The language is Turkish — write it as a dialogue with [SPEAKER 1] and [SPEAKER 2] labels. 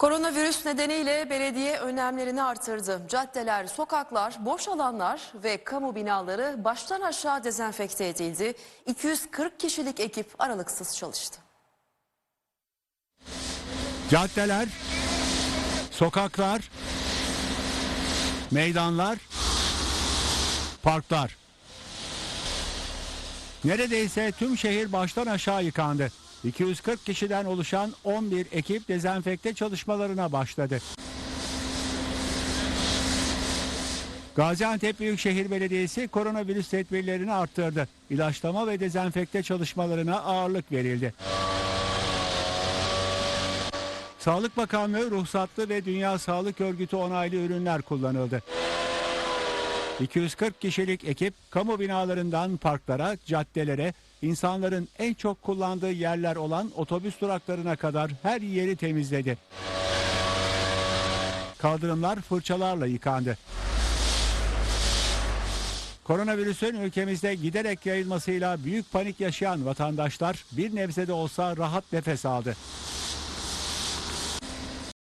[SPEAKER 1] Koronavirüs nedeniyle belediye önlemlerini artırdı. Caddeler, sokaklar, boş alanlar ve kamu binaları baştan aşağı dezenfekte edildi. 240 kişilik ekip aralıksız çalıştı.
[SPEAKER 2] Caddeler, sokaklar, meydanlar, parklar. Neredeyse tüm şehir baştan aşağı yıkandı. 240 kişiden oluşan 11 ekip dezenfekte çalışmalarına başladı. Gaziantep Büyükşehir Belediyesi koronavirüs tedbirlerini arttırdı. İlaçlama ve dezenfekte çalışmalarına ağırlık verildi. Sağlık Bakanlığı ruhsatlı ve Dünya Sağlık Örgütü onaylı ürünler kullanıldı. 240 kişilik ekip kamu binalarından parklara, caddelere, insanların en çok kullandığı yerler olan otobüs duraklarına kadar her yeri temizledi. Kaldırımlar fırçalarla yıkandı. Koronavirüsün ülkemizde giderek yayılmasıyla büyük panik yaşayan vatandaşlar bir nebze de olsa rahat nefes aldı.